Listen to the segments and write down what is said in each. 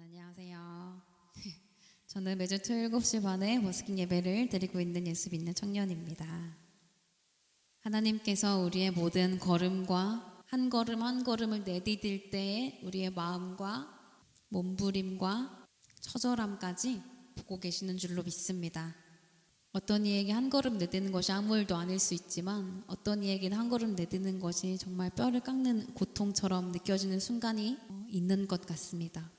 안녕하세요. 저는 매주 토요일 7시 반에 버스킹 예배를 드리고 있는 예수 믿는 청년입니다. 하나님께서 우리의 모든 걸음과 한 걸음 한 걸음을 내디딜 때에 우리의 마음과 몸부림과 처절함까지 보고 계시는 줄로 믿습니다. 어떤 이에게 한 걸음 내디는 것이 아무 일도 아닐 수 있지만 어떤 이에게는 한 걸음 내디는 것이 정말 뼈를 깎는 고통처럼 느껴지는 순간이 어, 있는 것 같습니다.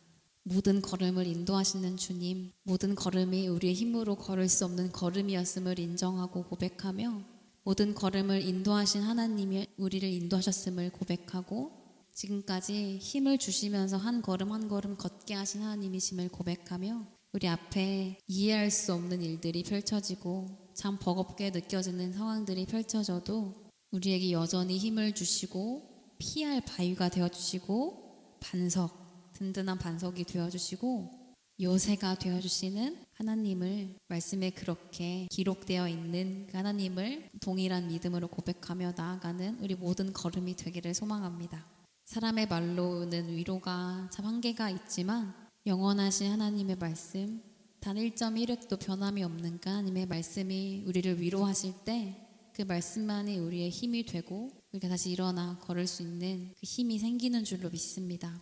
모든 걸음을 인도하시는 주님, 모든 걸음이 우리의 힘으로 걸을 수 없는 걸음이었음을 인정하고 고백하며 모든 걸음을 인도하신 하나님이 우리를 인도하셨음을 고백하고 지금까지 힘을 주시면서 한 걸음 한 걸음 걷게 하신 하나님이심을 고백하며 우리 앞에 이해할 수 없는 일들이 펼쳐지고 참 버겁게 느껴지는 상황들이 펼쳐져도 우리에게 여전히 힘을 주시고 피할 바위가 되어 주시고 반석 든든한 반석이 되어 주시고 요새가 되어 주시는 하나님을 말씀에 그렇게 기록되어 있는 그 하나님을 동일한 믿음으로 고백하며 나아가는 우리 모든 걸음이 되기를 소망합니다. 사람의 말로는 위로가 참 한계가 있지만 영원하신 하나님의 말씀 단 1.1획도 변함이 없는 그 하나님의 말씀이 우리를 위로하실 때 그 말씀만이 우리의 힘이 되고 우리가 다시 일어나 걸을 수 있는 그 힘이 생기는 줄로 믿습니다.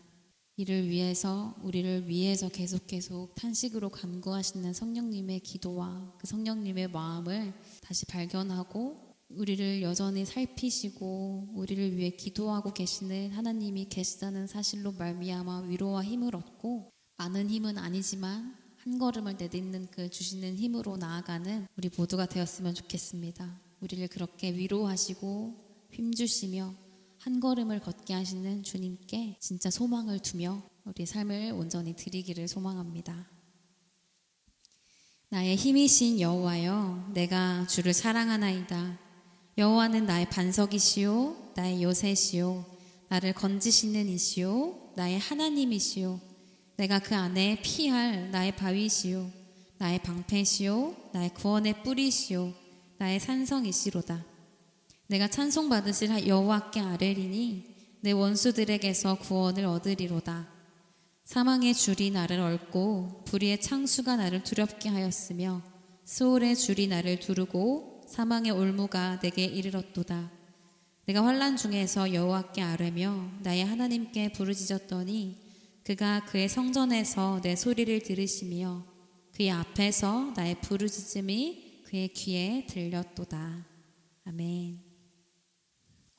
이를 위해서 우리를 위해서 계속 계속 탄식으로 간구하시는 성령님의 기도와 그 성령님의 마음을 다시 발견하고 우리를 여전히 살피시고 우리를 위해 기도하고 계시는 하나님이 계시다는 사실로 말미암아 위로와 힘을 얻고 많은 힘은 아니지만 한 걸음을 내딛는 그 주시는 힘으로 나아가는 우리 모두가 되었으면 좋겠습니다. 우리를 그렇게 위로하시고 힘주시며 한 걸음을 걷게 하시는 주님께 진짜 소망을 두며 우리 삶을 온전히 드리기를 소망합니다. 나의 힘이신 여호와여 내가 주를 사랑하나이다. 여호와는 나의 반석이시요 나의 요새시요 나를 건지시는 이시요 나의 하나님이시요 내가 그 안에 피할 나의 바위시요 나의 방패시요 나의 구원의 뿌리시요 나의 산성이시로다. 내가 찬송 받으실 여호와께 아뢰리니 내 원수들에게서 구원을 얻으리로다. 사망의 줄이 나를 얽고 불의의 창수가 나를 두렵게 하였으며 수월의 줄이 나를 두르고 사망의 올무가 내게 이르렀도다. 내가 환란 중에서 여호와께 아뢰며 나의 하나님께 부르짖었더니 그가 그의 성전에서 내 소리를 들으시며 그의 앞에서 나의 부르짖음이 그의 귀에 들렸도다. 아멘.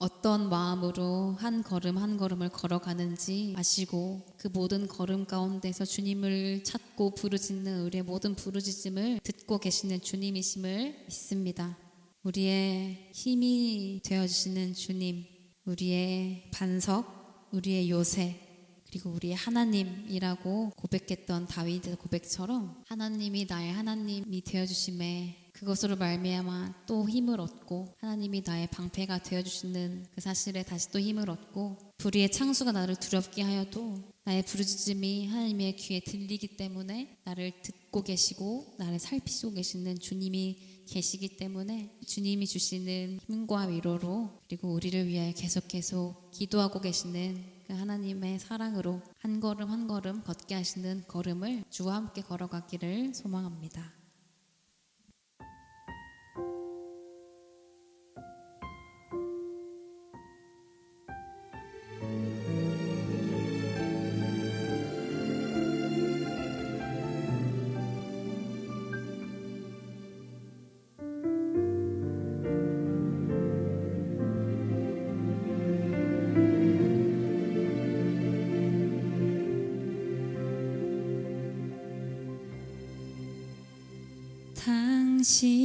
어떤 마음으로 한 걸음 한 걸음을 걸어가는지 아시고 그 모든 걸음 가운데서 주님을 찾고 부르짖는 우리의 모든 부르짖음을 듣고 계시는 주님이심을 믿습니다. 우리의 힘이 되어주시는 주님, 우리의 반석, 우리의 요새, 그리고 우리의 하나님이라고 고백했던 다윗의 고백처럼 하나님이 나의 하나님이 되어주심에 그것으로 말미암아 또 힘을 얻고 하나님이 나의 방패가 되어 주시는 그 사실에 다시 또 힘을 얻고 불의의 창수가 나를 두렵게 하여도 나의 부르짖음이 하나님의 귀에 들리기 때문에 나를 듣고 계시고 나를 살피시고 계시는 주님이 계시기 때문에 주님이 주시는 힘과 위로로 그리고 우리를 위하여 계속 계속 기도하고 계시는 그 하나님의 사랑으로 한 걸음 한 걸음 걷게 하시는 걸음을 주와 함께 걸어가기를 소망합니다. gente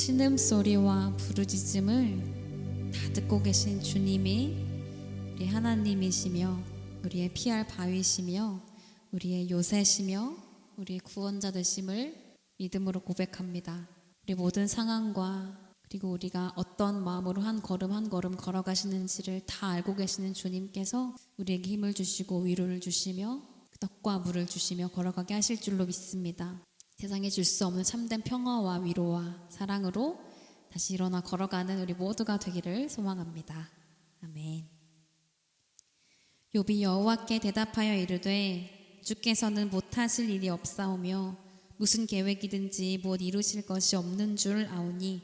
신음소리와 부르짖음을 다 듣고 계신 주님이 우리 하나님이시며 우리의 피할 바위시며 우리의 요새시며 우리의 구원자 되심을 믿음으로 고백합니다. 우리 모든 상황과 그리고 우리가 어떤 마음으로 한 걸음 한 걸음 걸어가시는지를 다 알고 계시는 주님께서 우리에게 힘을 주시고 위로를 주시며 떡과 물을 주시며 걸어가게 하실 줄로 믿습니다. 세상에 줄 수 없는 참된 평화와 위로와 사랑으로 다시 일어나 걸어가는 우리 모두가 되기를 소망합니다. 아멘. 욥이 여호와께 대답하여 이르되 주께서는 못하실 일이 없사오며 무슨 계획이든지 못 이루실 것이 없는 줄 아오니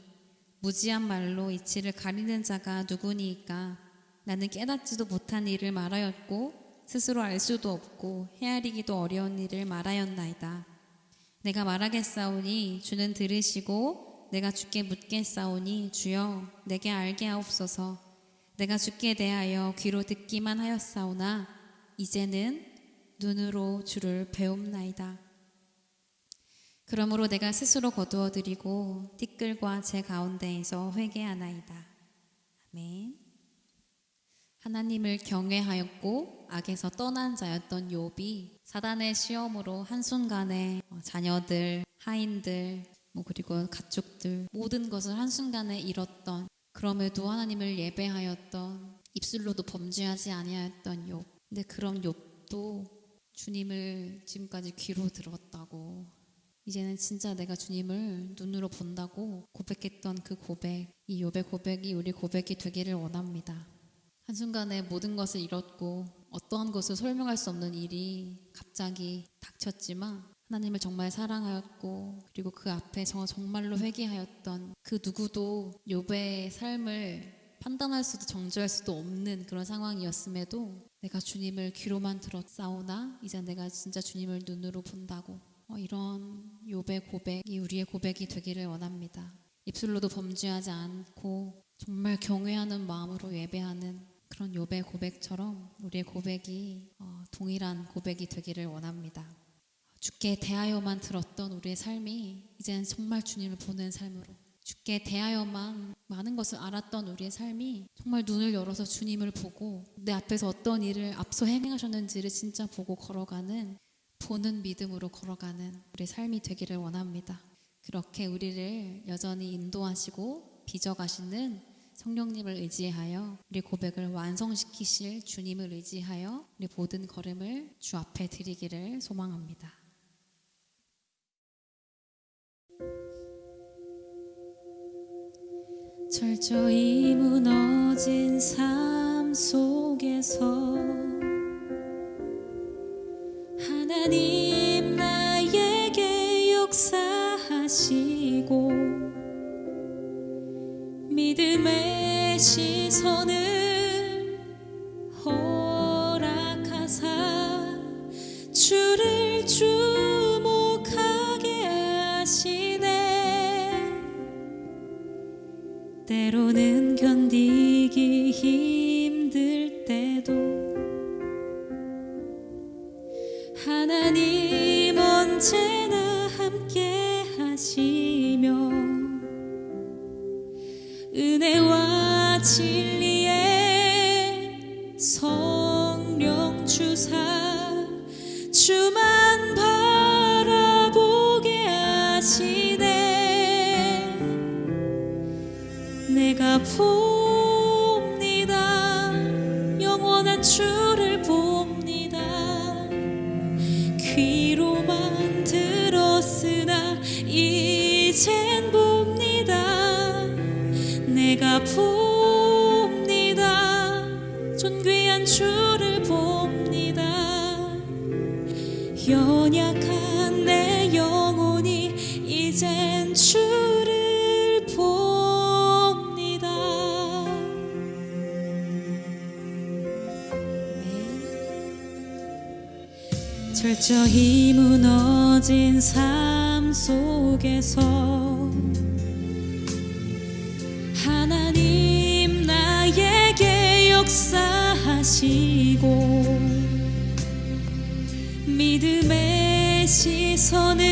무지한 말로 이치를 가리는 자가 누구니이까 나는 깨닫지도 못한 일을 말하였고 스스로 알 수도 없고 헤아리기도 어려운 일을 말하였나이다. 내가 말하겠사오니 주는 들으시고 내가 주께 묻겠사오니 주여 내게 알게 하옵소서. 내가 주께 대하여 귀로 듣기만 하였사오나 이제는 눈으로 주를 배움나이다. 그러므로 내가 스스로 거두어 드리고 띠끌과 제 가운데에서 회개하나이다. 아멘 하나님을 경외하였고 악에서 떠난 자였던 욥이 사단의 시험으로 한순간에 어, 자녀들, 하인들, 뭐 그리고 가족들 모든 것을 한순간에 잃었던 그럼에도 하나님을 예배하였던 입술로도 범죄하지 아니하였던 욥. 근데 그런 욥도 주님을 지금까지 귀로 들었다고 이제는 진짜 내가 주님을 눈으로 본다고 고백했던 그 고백, 이 욥의 고백이 우리 고백이 되기를 원합니다. 한순간에 모든 것을 잃었고 어떠한 것을 설명할 수 없는 일이 갑자기 닥쳤지만 하나님을 정말 사랑하였고 그리고 그 앞에 서 정말로 회개하였던 그 누구도 욥의 삶을 판단할 수도 정죄할 수도 없는 그런 상황이었음에도 내가 주님을 귀로만 들었사오나 이제 내가 진짜 주님을 눈으로 본다고 어, 이런 욥의 고백이 우리의 고백이 되기를 원합니다. 입술로도 범죄하지 않고 정말 경외하는 마음으로 예배하는 그런 욥의 고백처럼 우리의 고백이 어, 동일한 고백이 되기를 원합니다. 주께 대하여만 들었던 우리의 삶이 이제는 정말 주님을 보는 삶으로 주께 대하여만 많은 것을 알았던 우리의 삶이 정말 눈을 열어서 주님을 보고 내 앞에서 어떤 일을 앞서 행하셨는지를 진짜 보고 걸어가는 보는 믿음으로 걸어가는 우리의 삶이 되기를 원합니다. 그렇게 우리를 여전히 인도하시고 빚어가시는 성령님을 의지하여 우리 고백을 완성시키실 주님을 의지하여 우리 모든 걸음을 주 앞에 드리기를 소망합니다. 철저히 무너진 삶 속에서 하나님 나에게 역사하시고 믿음의 시선을 바라보게 하시네. 내가 봅 철저히 무너진 삶 속에서 하나님 나에게 역사하시고 믿음의 시선을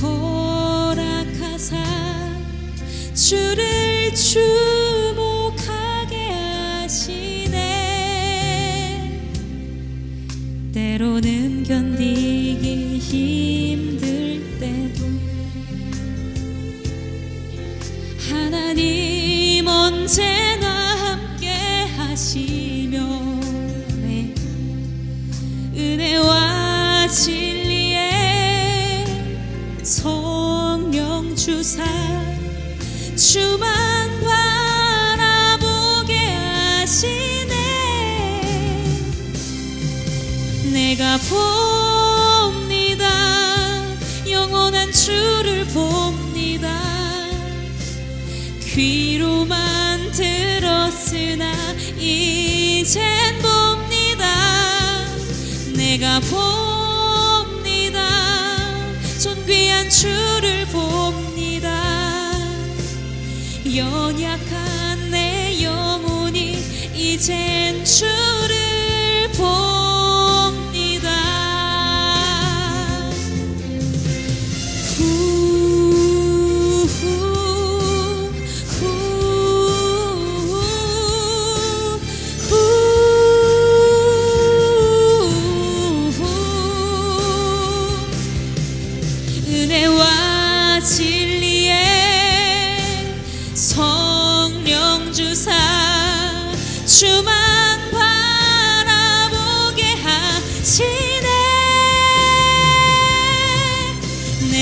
허락하사 주를 주 때로는 견디기 힘 귀로만 들었으나 이젠 봅니다. 내가 봅니다. 존귀한 주를 봅니다. 연약한 내 영혼이 이젠 주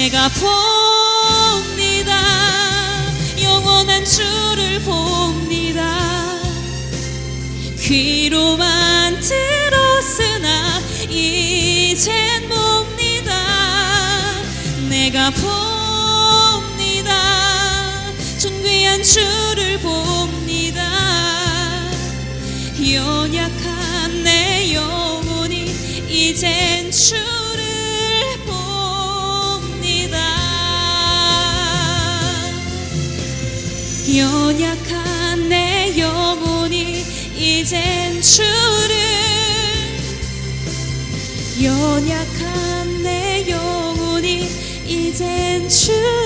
내가 봅니다. 영원한 주를 봅니다. 귀로만 들었으나 이젠 봅니다. 내가 봅니다. 존귀한 주를 봅니다. 연약한 내 영혼이 이젠 주 연약한 내 영혼이 이젠 주를. 연약한 내 영혼이 이젠 주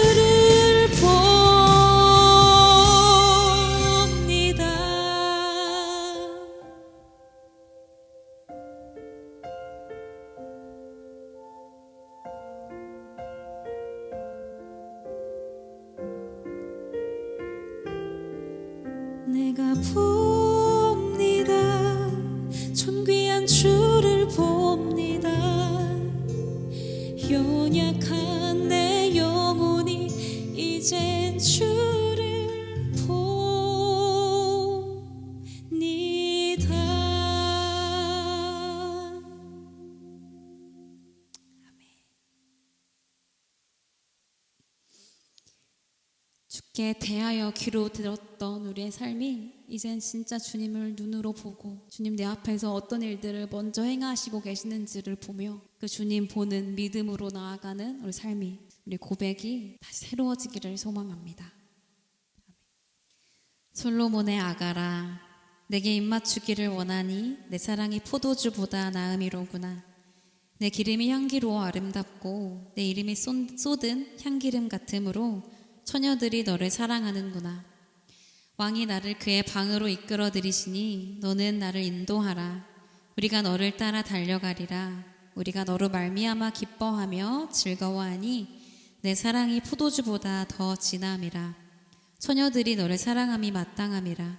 봅니다. 존귀한 주를 봅니다. 연약한 내 영혼이 이젠 주께 대하여 귀로 들었던 우리의 삶이 이젠 진짜 주님을 눈으로 보고 주님 내 앞에서 어떤 일들을 먼저 행하시고 계시는지를 보며 그 주님 보는 믿음으로 나아가는 우리 삶이 우리 고백이 다시 새로워지기를 소망합니다. 솔로몬의 아가라 내게 입맞추기를 원하니 내 사랑이 포도주보다 나음이로구나 내 기름이 향기로워 아름답고 내 이름이 쏜- 쏟은 향기름 같으므로 처녀들이 너를 사랑하는구나. 왕이 나를 그의 방으로 이끌어 들이시니 너는 나를 인도하라. 우리가 너를 따라 달려가리라. 우리가 너로 말미암아 기뻐하며 즐거워하니 내 사랑이 포도주보다 더 진함이라. 처녀들이 너를 사랑함이 마땅함이라.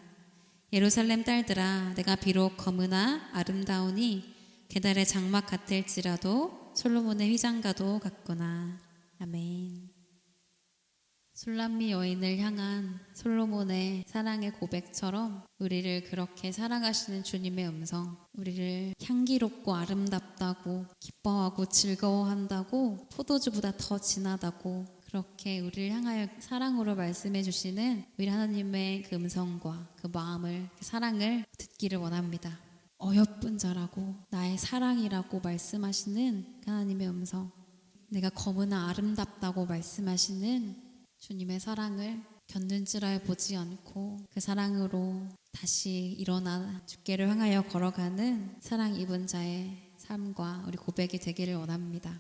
예루살렘 딸들아 내가 비록 검으나 아름다우니 계달의 장막 같을지라도 솔로몬의 휘장가도 같구나. 아멘. 술람미 여인을 향한 솔로몬의 사랑의 고백처럼 우리를 그렇게 사랑하시는 주님의 음성, 우리를 향기롭고 아름답다고 기뻐하고 즐거워한다고 포도주보다 더 진하다고 그렇게 우리를 향하여 사랑으로 말씀해 주시는 우리 하나님의 그 음성과 그 마음을 그 사랑을 듣기를 원합니다. 어여쁜 자라고 나의 사랑이라고 말씀하시는 그 하나님의 음성, 내가 검으나 아름답다고 말씀하시는 주님의 사랑을 견눈질하여 보지 않고 그 사랑으로 다시 일어나 주께를 향하여 걸어가는 사랑 입은 자의 삶과 우리 고백이 되기를 원합니다.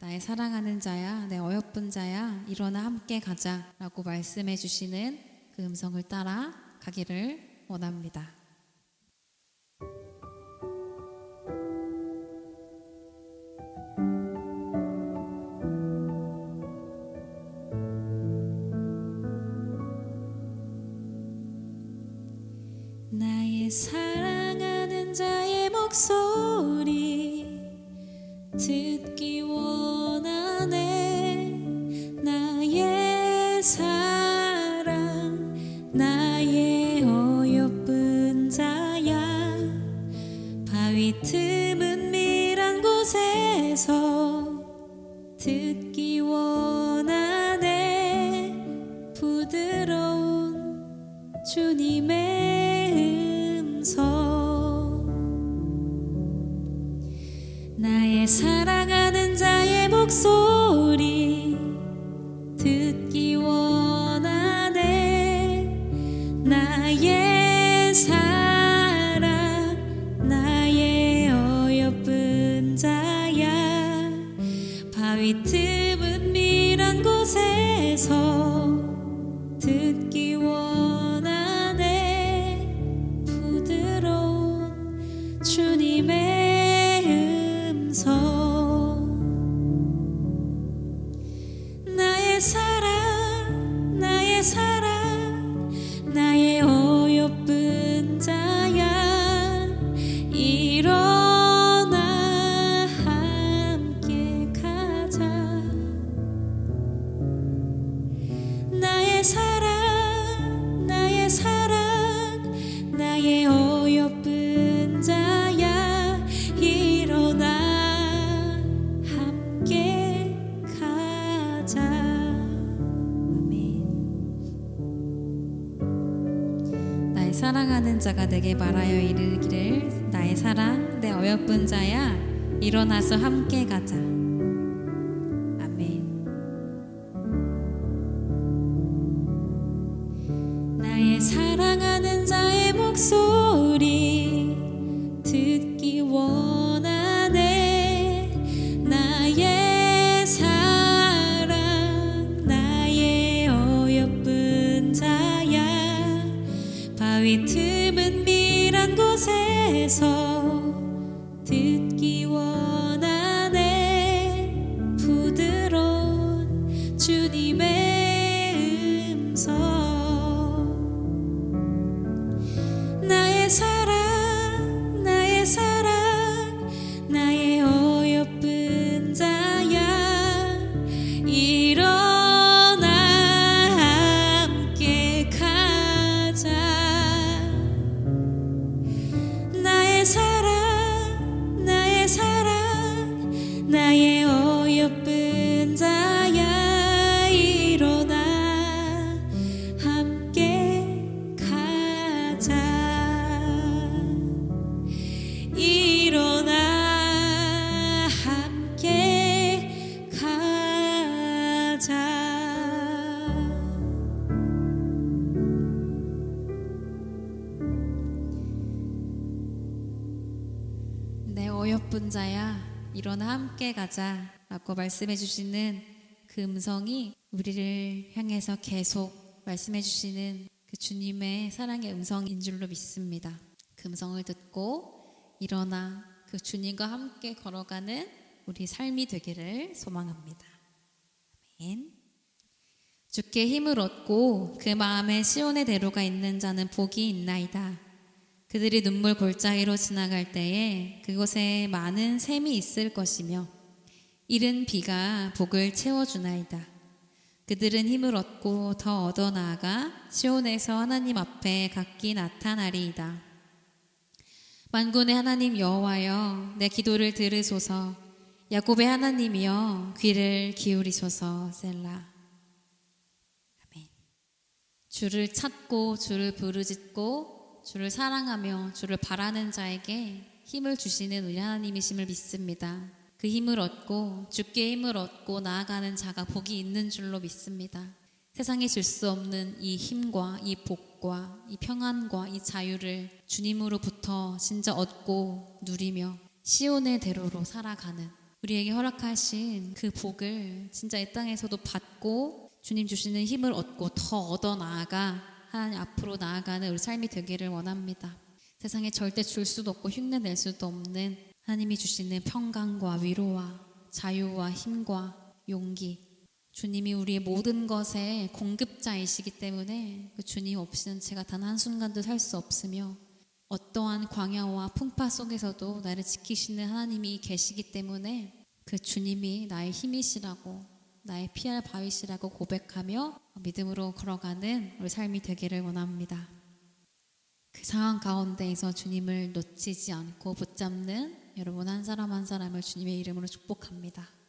나의 사랑하는 자야, 내 어여쁜 자야, 일어나 함께 가자 라고 말씀해 주시는 그 음성을 따라 가기를 원합니다. 주님의 음성 일어나서 함께 가자. 아멘. 나의 사랑하는 자의 목소리 일어나 함께 가자 라고 말씀해 주시는 그 음성이 우리를 향해서 계속 말씀해 주시는 그 주님의 사랑의 음성인 줄로 믿습니다. 그 음성을 듣고 일어나 그 주님과 함께 걸어가는 우리 삶이 되기를 소망합니다. 아멘. 주께 힘을 얻고 그 마음에 시온의 대로가 있는 자는 복이 있나이다. 그들이 눈물 골짜기로 지나갈 때에 그곳에 많은 샘이 있을 것이며 이른 비가 복을 채워주나이다. 그들은 힘을 얻고 더 얻어 나아가 시온에서 하나님 앞에 각기 나타나리이다. 만군의 하나님 여호와여 내 기도를 들으소서 야곱의 하나님이여 귀를 기울이소서 셀라. 주를 찾고 주를 부르짖고 주를 사랑하며 주를 바라는 자에게 힘을 주시는 우리 하나님이심을 믿습니다. 그 힘을 얻고 주께 힘을 얻고 나아가는 자가 복이 있는 줄로 믿습니다. 세상에 줄 수 없는 이 힘과 이 복과 이 평안과 이 자유를 주님으로부터 진짜 얻고 누리며 시온의 대로로 살아가는 우리에게 허락하신 그 복을 진짜 이 땅에서도 받고 주님 주시는 힘을 얻고 더 얻어 나아가 하나님 앞으로 나아가는 우리 삶이 되기를 원합니다. 세상에 절대 줄 수도 없고 흉내 낼 수도 없는 하나님이 주시는 평강과 위로와 자유와 힘과 용기 주님이 우리의 모든 것의 공급자이시기 때문에 그 주님 없이는 제가 단 한순간도 살 수 없으며 어떠한 광야와 풍파 속에서도 나를 지키시는 하나님이 계시기 때문에 그 주님이 나의 힘이시라고 나의 피할 바위시라고 고백하며 믿음으로 걸어가는 우리 삶이 되기를 원합니다. 그 상황 가운데에서 주님을 놓치지 않고 붙잡는 여러분 한 사람 한 사람을 주님의 이름으로 축복합니다.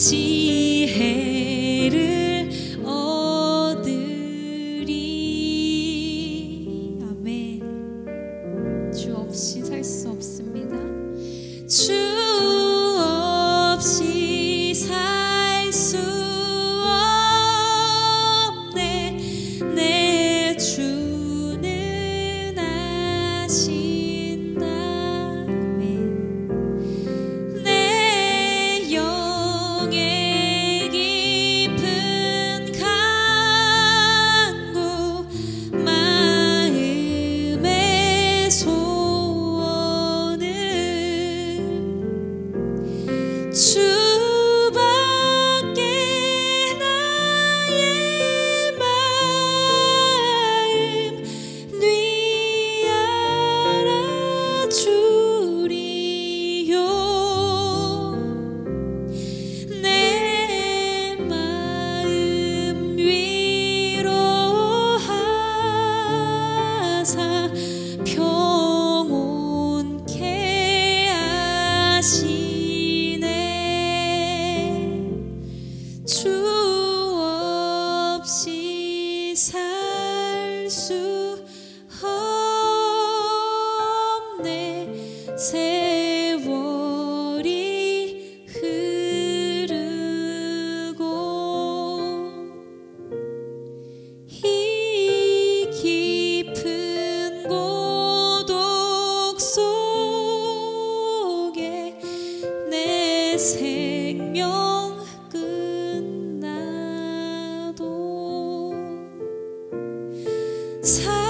tea. 사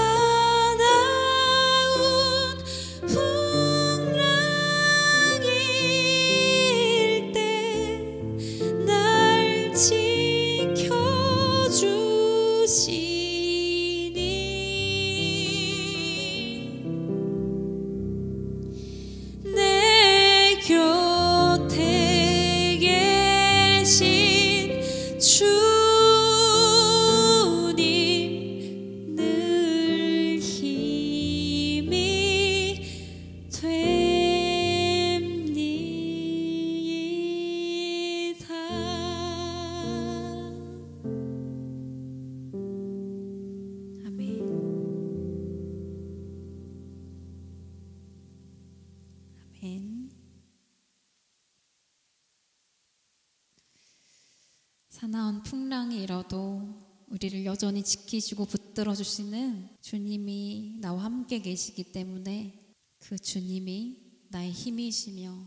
사나운 풍랑이 일어도 우리를 여전히 지키시고 붙들어 주시는 주님이 나와 함께 계시기 때문에 그 주님이 나의 힘이시며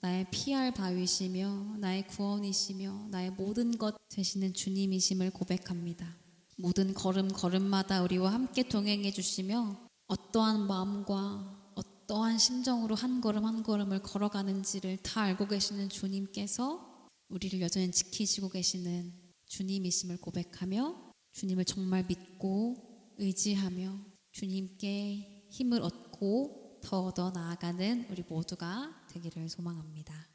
나의 피할 바위시며 나의 구원이시며 나의 모든 것 되시는 주님이심을 고백합니다. 모든 걸음 걸음마다 우리와 함께 동행해 주시며 어떠한 마음과 어떠한 심정으로 한 걸음 한 걸음을 걸어가는지를 다 알고 계시는 주님께서 우리를 여전히 지키시고 계시는 주님이심을 고백하며 주님을 정말 믿고 의지하며 주님께 힘을 얻고 더더 나아가는 우리 모두가 되기를 소망합니다.